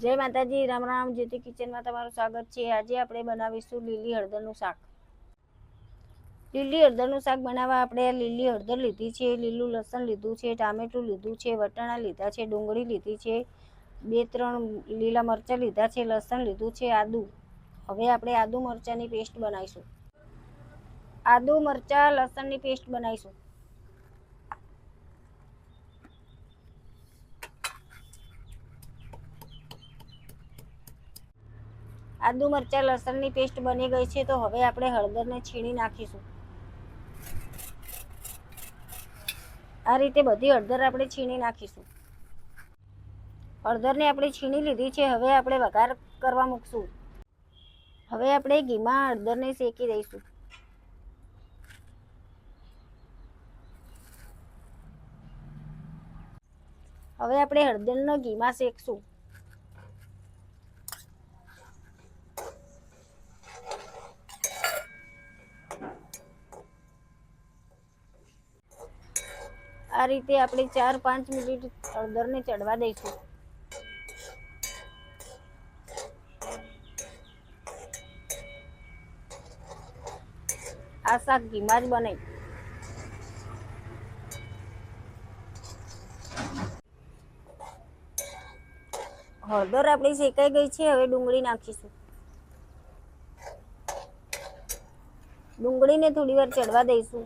જય માતાજી, રામ રામ જ્યોતિ કિચનમાં તમારું સ્વાગત છે. આજે આપણે બનાવીશું લીલી હળદરનું શાક. લીલી હળદરનું શાક બનાવવા આપણે લીલી હળદર લીધી છે, લીલું લસણ લીધું છે, ટામેટું લીધું છે, વટાણા લીધા છે, ડુંગળી લીધી છે, બે ત્રણ લીલા મરચાં લીધા છે, લસણ લીધું છે, આદું. હવે આપણે આદુ મરચાંની પેસ્ટ બનાવીશું. આદુ મરચાં, લસણની પેસ્ટ બનાવીશું. આદુ મરચાં, લસણની પેસ્ટ બની ગઈ છે, તો હવે આપણે હળદરને છીણી નાખીશું. આ રીતે બધી હળદર આપણે છીણી નાખીશું. હળદરને આપણે છીણી લીધી છે, હવે આપણે વઘાર કરવા મૂકશું. હવે આપણે ઘીમાં હળદરને શેકી દઈશું. હવે આપણે હળદરનો ઘીમાં શેકશું. આ રીતે આપણે ચાર પાંચ મિનિટ હળદરને ચડવા દઈશું. આ શાક ઘીમાં જ બને. હળદર આપણી શેકાઈ ગઈ છે, હવે ડુંગળી નાખીશું. ડુંગળીને થોડી વાર ચડવા દઈશું.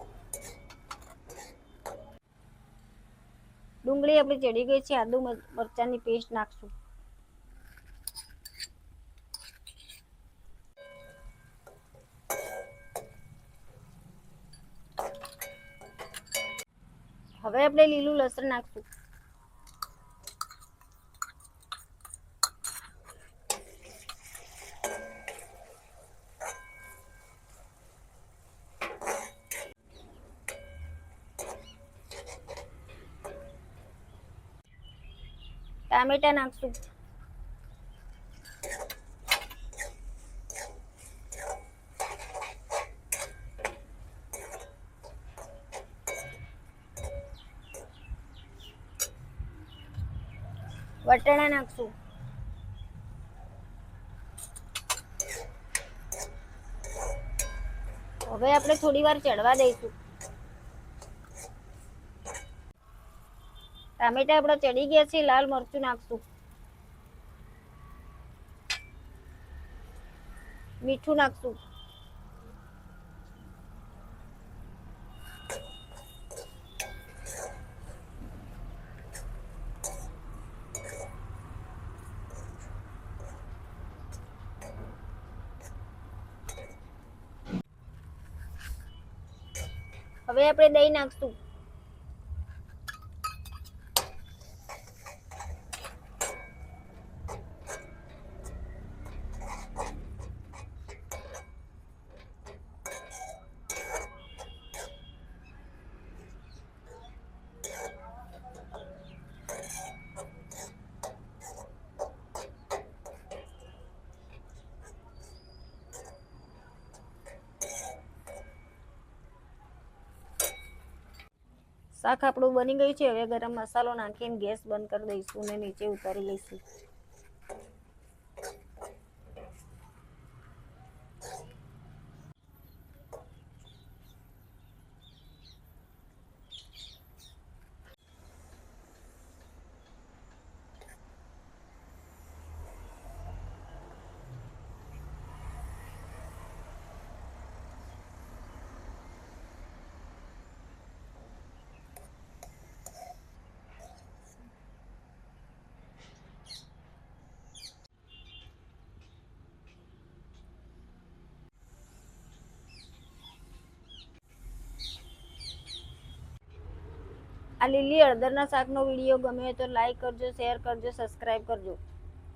ડુંગળી આપણી ચડી ગઈ છે, આદુ મર- મરચાંની પેસ્ટ નાખશું. હવે આપણે લીલું લસણ નાખશું. ટામેટા નાખશું. વટાણા નાખશું. હવે આપણે થોડી વાર ચડવા દઈશું. ટામેટા આપણા ચડી ગયા છે લાલ મરચું નાખશું. મીઠું નાખશું. હવે આપણે દહીં નાખશું. શાક આપણું બની ગયું છે. હવે ગરમ મસાલો નાખીને ગેસ બંધ કરી દઈશું અને નીચે ઉતારી લઈશું. આ લીલી હળદરના શાકનો વીડિયો ગમે તો લાઈક કરજો શેર કરજો સબસ્ક્રાઈબ કરજો.